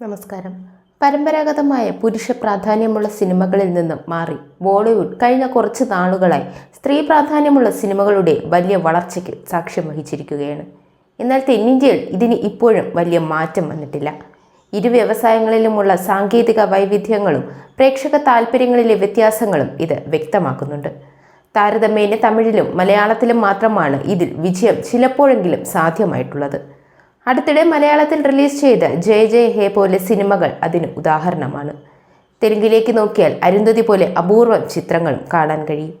നമസ്കാരം. പരമ്പരാഗതമായ പുരുഷ പ്രാധാന്യമുള്ള സിനിമകളിൽ നിന്നും മാറി ബോളിവുഡ് കഴിഞ്ഞ കുറച്ച് നാളുകളായി സ്ത്രീ പ്രാധാന്യമുള്ള സിനിമകളുടെ വലിയ വളർച്ചയ്ക്ക് സാക്ഷ്യം വഹിച്ചിരിക്കുകയാണ്. എന്നാൽ തെന്നിന്ത്യയിൽ ഇതിന് ഇപ്പോഴും വലിയ മാറ്റം വന്നിട്ടില്ല. ഇരു വ്യവസായങ്ങളിലുമുള്ള സാങ്കേതിക വൈവിധ്യങ്ങളും പ്രേക്ഷക താൽപ്പര്യങ്ങളിലെ വ്യത്യാസങ്ങളും ഇത് വ്യക്തമാക്കുന്നുണ്ട്. താരതമ്യേന തമിഴിലും മലയാളത്തിലും മാത്രമാണ് ഇതിൽ വിജയം ചിലപ്പോഴെങ്കിലും സാധ്യമായിട്ടുള്ളത്. അടുത്തിടെ മലയാളത്തിൽ റിലീസ് ചെയ്ത ജയ ജയ ഹേ പോലെ സിനിമകൾ അതിന് ഉദാഹരണമാണ്. തെലുങ്കിലേക്ക് നോക്കിയാൽ അരുന്ധതി പോലെ അപൂർവം ചിത്രങ്ങളും കാണാൻ കഴിയും.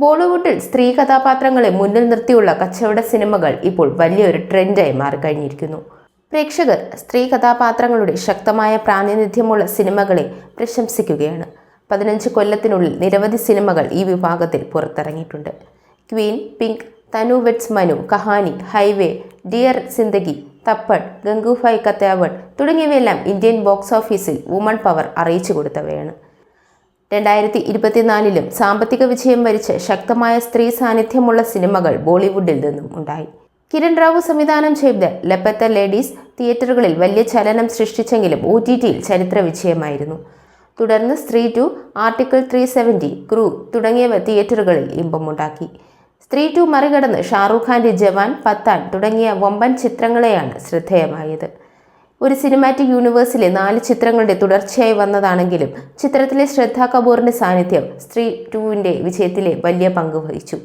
ബോളിവുഡിൽ സ്ത്രീ കഥാപാത്രങ്ങളെ മുന്നിൽ നിർത്തിയുള്ള കച്ചവട സിനിമകൾ ഇപ്പോൾ വലിയൊരു ട്രെൻഡായി മാറിക്കഴിഞ്ഞിരിക്കുന്നു. പ്രേക്ഷകർ സ്ത്രീ കഥാപാത്രങ്ങളുടെ ശക്തമായ പ്രാതിനിധ്യമുള്ള സിനിമകളെ പ്രശംസിക്കുകയാണ്. പതിനഞ്ച് കൊല്ലത്തിനുള്ളിൽ നിരവധി സിനിമകൾ ഈ വിഭാഗത്തിൽ പുറത്തിറങ്ങിയിട്ടുണ്ട്. Queen Pink Tanu Weds Manu Kahaani Highway Dear Zindagi Thappad Gangubai Kathiawadi തുടങ്ങിയവയെല്ലാം ഇന്ത്യൻ ബോക്സ് ഓഫീസിൽ വുമൺ പവർ അറിയിച്ചു കൊടുത്തവയാണ്. രണ്ടായിരത്തി ഇരുപത്തിനാലിലും സാമ്പത്തിക വിജയം വരിച്ച് ശക്തമായ സ്ത്രീ സാന്നിധ്യമുള്ള സിനിമകൾ ബോളിവുഡിൽ നിന്നും ഉണ്ടായി. കിരൺ റാവു സംവിധാനം ചെയ്ത ലപ്പത്ത ലേഡീസ് തിയേറ്ററുകളിൽ വലിയ ചലനം സൃഷ്ടിച്ചെങ്കിലും ഒ ടി ടിയിൽ ചരിത്ര വിജയമായിരുന്നു. തുടർന്ന് Stree two article three seventy Crew തുടങ്ങിയവ തിയേറ്ററുകളിൽ ഇമ്പമുണ്ടാക്കി. സ്ത്രീ ടു മറികടന്ന് ഷാറൂഖ് ഖാന്റെ ജവാൻ പത്താൻ തുടങ്ങിയ വമ്പൻ ചിത്രങ്ങളെയാണ് ശ്രദ്ധേയമായത്. ഒരു സിനിമാറ്റിക് യൂണിവേഴ്സിലെ നാല് ചിത്രങ്ങളുടെ തുടർച്ചയായി വന്നതാണെങ്കിലും ചിത്രത്തിലെ ശ്രദ്ധ കപൂറിന്റെ സാന്നിധ്യം സ്ത്രീ ടുവിന്റെ വിജയത്തിലെ വലിയ പങ്ക് വഹിച്ചു.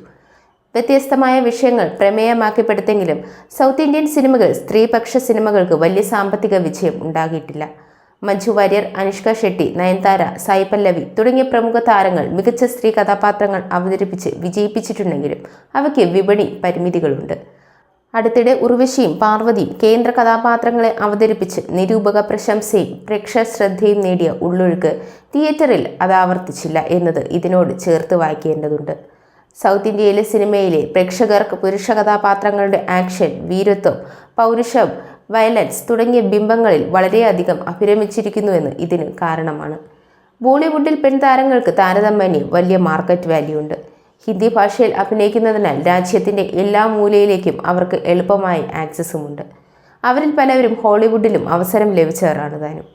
വ്യത്യസ്തമായ വിഷയങ്ങൾ പ്രമേയമാക്കിപ്പെടുത്തെങ്കിലും സൗത്ത് ഇന്ത്യൻ സിനിമകൾ സ്ത്രീപക്ഷ സിനിമകൾക്ക് വലിയ സാമ്പത്തിക വിജയം ഉണ്ടാകിയിട്ടില്ല മഞ്ജു വാര്യർ അനുഷ്ക ഷെട്ടി നയൻതാര സായി പല്ലവി തുടങ്ങിയ പ്രമുഖ താരങ്ങൾ മികച്ച സ്ത്രീ കഥാപാത്രങ്ങൾ അവതരിപ്പിച്ച് വിജയിപ്പിച്ചിട്ടുണ്ടെങ്കിലും അവയ്ക്ക് വിപണി പരിമിതികളുണ്ട്. അടുത്തിടെ ഉർവശിയും പാർവതിയും കേന്ദ്ര കഥാപാത്രങ്ങളെ അവതരിപ്പിച്ച് നിരൂപക പ്രശംസയും പ്രേക്ഷക ശ്രദ്ധയും നേടിയ ഉള്ളൊഴുക്ക് തിയേറ്ററിൽ അത് ആവർത്തിച്ചില്ല എന്നത് ഇതിനോട് ചേർത്ത് വായിക്കേണ്ടതുണ്ട്. സൗത്ത് ഇന്ത്യയിലെ സിനിമയിലെ പ്രേക്ഷകർക്ക് പുരുഷ കഥാപാത്രങ്ങളുടെ ആക്ഷൻ വീരത്വം പൗരുഷം വയലൻസ് തുടങ്ങിയ ബിംബങ്ങളിൽ വളരെയധികം അഭിരമിച്ചിരിക്കുന്നുവെന്ന് ഇതിന് കാരണമാണ്. ബോളിവുഡിൽ പെൺതാരങ്ങൾക്ക് താരതമ്യേന വലിയ മാർക്കറ്റ് വാല്യൂ ഉണ്ട് ഹിന്ദി ഭാഷയിൽ അഭിനയിക്കുന്നതിനാൽ രാജ്യത്തിന്റെ എല്ലാ മൂലയിലേക്കും അവർക്ക് എളുപ്പമായി ആക്സസുമുണ്ട് അവരിൽ പലവരും ഹോളിവുഡിലും അവസരം ലഭിച്ചവരാണ് താനും.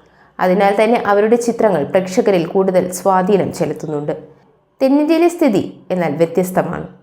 അതിനാൽ തന്നെ അവരുടെ ചിത്രങ്ങൾ പ്രേക്ഷകരിൽ കൂടുതൽ സ്വാധീനം ചെലുത്തുന്നുണ്ട്. തെന്നിന്ത്യയിലെ സ്ഥിതി എന്നാൽ വ്യത്യസ്തമാണ്.